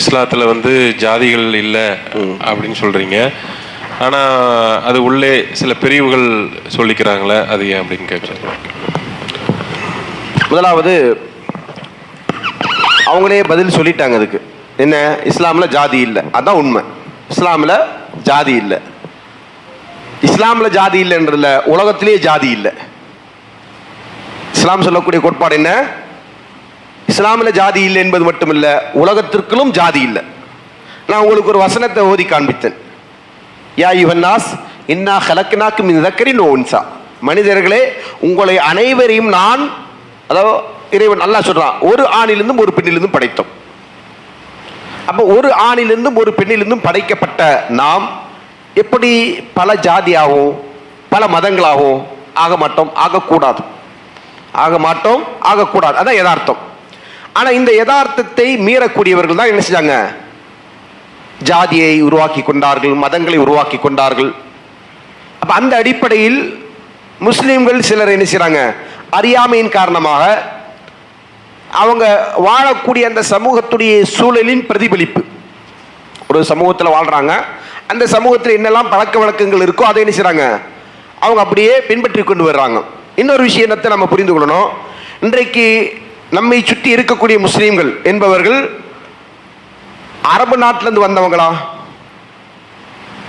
இஸ்லாத்தில் வந்து ஜாதிகள் இல்லை அப்படின்னு சொல்கிறீங்க ஆனால் அது உள்ளே சில பிரிவுகள் சொல்லிக்கிறாங்களே அது ஏன் அப்படின்னு கேட்குறாங்க முதலாவது அவங்களே பதில் சொல்லிட்டாங்க அதுக்கு. என்ன? இஸ்லாமில் ஜாதி இல்லை. அதான் உண்மை. இஸ்லாமில் ஜாதி இல்லை. இஸ்லாமில் ஜாதி இல்லைன்றதுல உலகத்திலேயே ஜாதி இல்லை. இஸ்லாம் சொல்லக்கூடிய கோட்பாடு என்ன? இஸ்லாமில் ஜாதி இல்லை என்பது மட்டுமில்ல உலகத்திற்குள்ளும் ஜாதி இல்லை. நான் உங்களுக்கு ஒரு வசனத்தை ஓதி காண்பித்தேன். யா யுவன்னாஸ் இன்னா ஹலக்கினாக்கு மின் தக்கரின் மனிதர்களே உங்களை அனைவரையும் நான் அதாவது இறைவன் நல்லா சொல்றான் ஒரு ஆணிலிருந்தும் ஒரு பெண்ணிலிருந்தும் படைத்தோம். அப்போ ஒரு ஆணிலிருந்தும் ஒரு பெண்ணிலிருந்தும் படைக்கப்பட்ட நாம் எப்படி பல ஜாதியாகவும் பல மதங்களாகவும் ஆக மாட்டோம்? ஆகக்கூடாது. ஆக மாட்டோம் ஆகக்கூடாது. அதான் யதார்த்தம். ஆனால் இந்த யதார்த்தத்தை மீறக்கூடியவர்கள் தான் என்ன செஞ்சாங்க? ஜாதியை உருவாக்கி கொண்டார்கள் மதங்களை உருவாக்கி கொண்டார்கள். அப்போ அந்த அடிப்படையில் முஸ்லீம்கள் சிலர் என்ன செய்கிறாங்க அறியாமையின் காரணமாக அவங்க வாழக்கூடிய அந்த சமூகத்துடைய சூழலின் பிரதிபலிப்பு. ஒரு சமூகத்தில் வாழ்கிறாங்க அந்த சமூகத்தில் என்னெல்லாம் பழக்க வழக்கங்கள் இருக்கோ அதை என்ன செய்கிறாங்க அவங்க அப்படியே பின்பற்றி கொண்டு வர்றாங்க. இன்னொரு விஷயத்தை நம்ம புரிந்து கொள்ளணும். இன்றைக்கு நம்மை சுற்றி இருக்கக்கூடிய முஸ்லீம்கள் என்பவர்கள் அரபு நாட்டிலேருந்து வந்தவங்களா?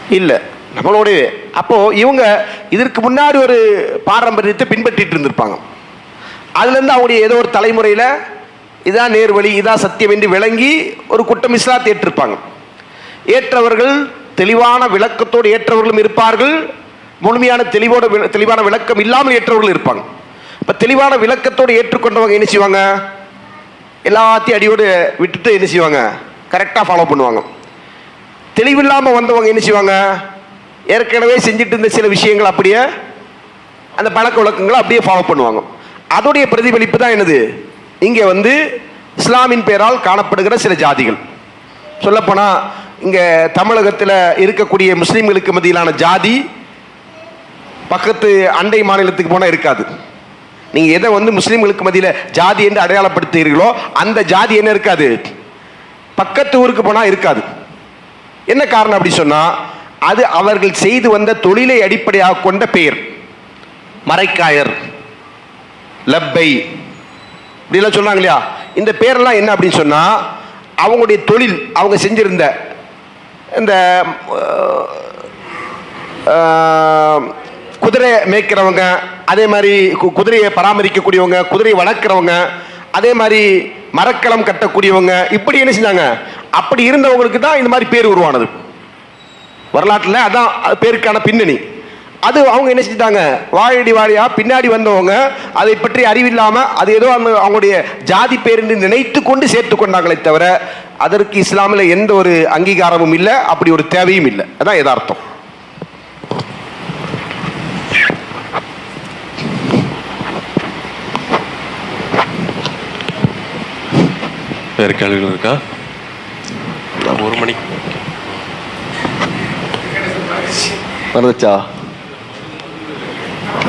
இல்லை. நம்மளுடைய அப்போ இவங்க இதற்கு முன்னாடி ஒரு பாரம்பரியத்தை பின்பற்றிட்டு இருந்திருப்பாங்க. அதுலேருந்து அவங்களுடைய ஏதோ ஒரு தலைமுறையில் இதான் நேர்வழி இதான் சத்தியம் என்று விளங்கி ஒரு குட்டம் இஸ்லாத்தை ஏற்றிருப்பாங்க. ஏற்றவர்கள் தெளிவான விளக்கத்தோடு ஏற்றவர்களும் இருப்பார்கள். முழுமையான தெளிவோட வி- தெளிவான விளக்கம் இல்லாமல் ஏற்றவர்களும் இருப்பாங்க. இப்போ தெளிவான விளக்கத்தோடு ஏற்றுக்கொண்டவங்க என்ன செய்வாங்க? எல்லாத்தையும் அடியோடு விட்டுட்டு என்ன செய்வாங்க? கரெக்டாக ஃபாலோ பண்ணுவாங்க. தெளிவில்லாமல் வந்தவங்க என்ன செய்வாங்க? ஏற்கனவே செஞ்சுட்டு இருந்த சில விஷயங்கள் அப்படியே அந்த பழக்க வழக்கங்களை அப்படியே ஃபாலோ பண்ணுவாங்க. அதோடைய பிரதிபலிப்பு தான் என்னது? இங்கே வந்து இஸ்லாமின் பெயரால் காணப்படுகிற சில ஜாதிகள். சொல்லப்போனால் இங்கே தமிழகத்தில் இருக்கக்கூடிய முஸ்லீம்களுக்கு மத்தியிலான ஜாதி பக்கத்து அண்டை மாநிலத்துக்கு போனால் இருக்காது. நீங்கள் எதை வந்து முஸ்லீம்களுக்கு மத்தியில் ஜாதி என்று அடையாளப்படுத்துகிறீர்களோ அந்த ஜாதி என்ன இருக்காது? பக்கத்து ஊருக்கு போனால் இருக்காது. என்ன காரணம் அப்படி சொன்னால் அது அவர்கள் செய்து வந்த தொழிலை அடிப்படையாக கொண்ட பெயர். மரைக்காயர் லப்பை இப்படிலாம் சொன்னாங்க இல்லையா? இந்த பேரெல்லாம் என்ன அப்படின்னு சொன்னால் அவங்களுடைய தொழில் அவங்க செஞ்சிருந்த இந்த குதிரை மேய்க்கிறவங்க அதே மாதிரி கு- குதிரையை பராமரிக்கக்கூடியவங்க குதிரையை வளர்க்குறவங்க அதே மாதிரி மரக்கலம் கட்டக்கூடியவங்க இப்படி என்ன செஞ்சாங்க? அப்படி இருந்தவங்களுக்கு தான் இந்த மாதிரி பேர் உருவானது. வரலாற்றில் அதான் அது பேருக்கான பின்னணி. அது அவங்க என்ன செஞ்சிட்டாங்க? வாழடி வாழியா பின்னாடி வந்தவங்க அதை பற்றி அறிவில்லாம அது ஏதோ அந்த அவங்களுடைய ஜாதி பேர் என்று நினைத்து கொண்டு சேர்த்து கொண்டாங்களே தவிர அதற்கு இஸ்லாமில் எந்த ஒரு அங்கீகாரமும் இல்லை அப்படி ஒரு தேவையும் இல்லை. அதான் யதார்த்தம். வேறு கேள்விகள் இருக்கா? நான் ஒரு மணிக்கு வந்துச்சா